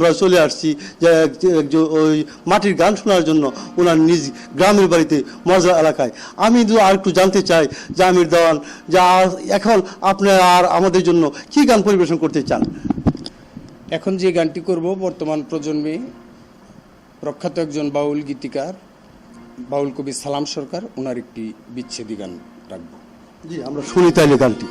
আমরা চলে আসছি ওই মাটির গান শোনার জন্য ওনার নিজ গ্রামের বাড়িতে মজা এলাকায়। আমি তো আর একটু জানতে চাই যে আমির দেওয়ান যা এখন আপনি আর আমাদের জন্য কি গান পরিবেশন করতে চান? এখন যে গানটি করব বর্তমান প্রজন্মে প্রখ্যাত একজন বাউল গীতিকার বাউল কবি সালাম সরকার ওনার একটি বিচ্ছেদী গান রাখব। জি আমরা শুনি তাইলে গানটি।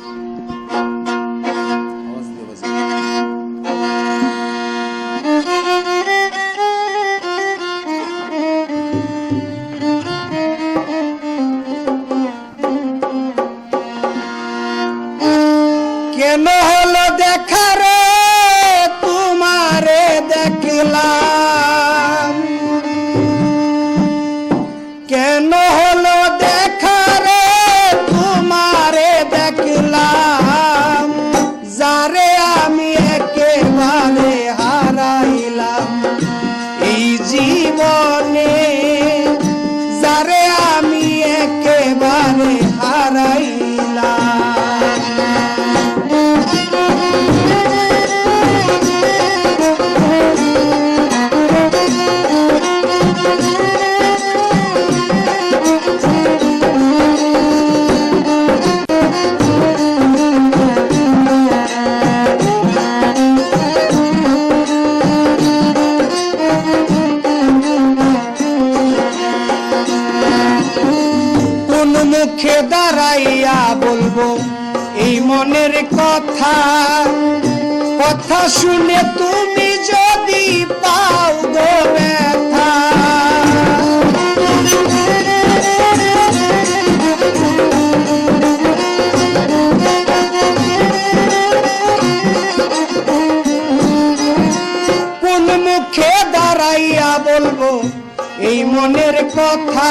মুখে দাঁড়াইয়া বলব, এই মনের কথা। কথা শুনে তুমি যদি পাও গো কোন মুখে দাঁড়াইয়া বলব, এই মনের কথা।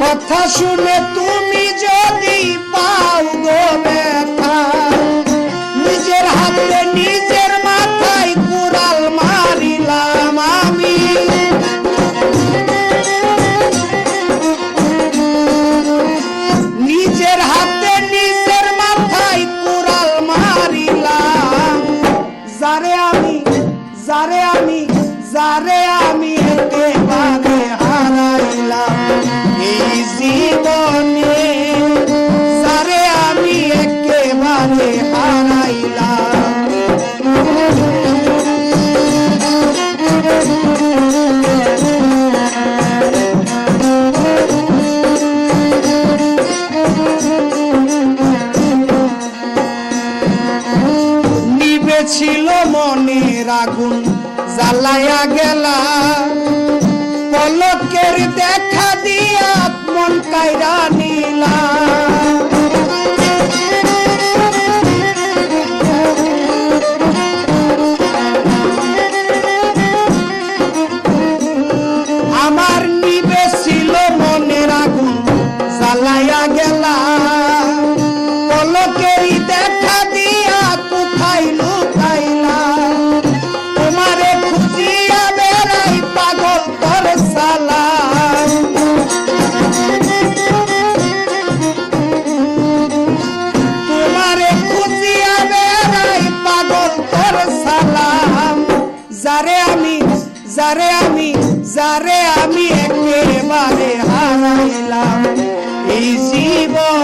কথা শুনে তুমি যদি আগুন জ্বালায়া গেলা। পলকের দেখা দিয়া মন কাইরা নিলা। সালাম। যারে আমি যারে আমি যারে আমি একেবারে হারাইলাম। এই জীবনে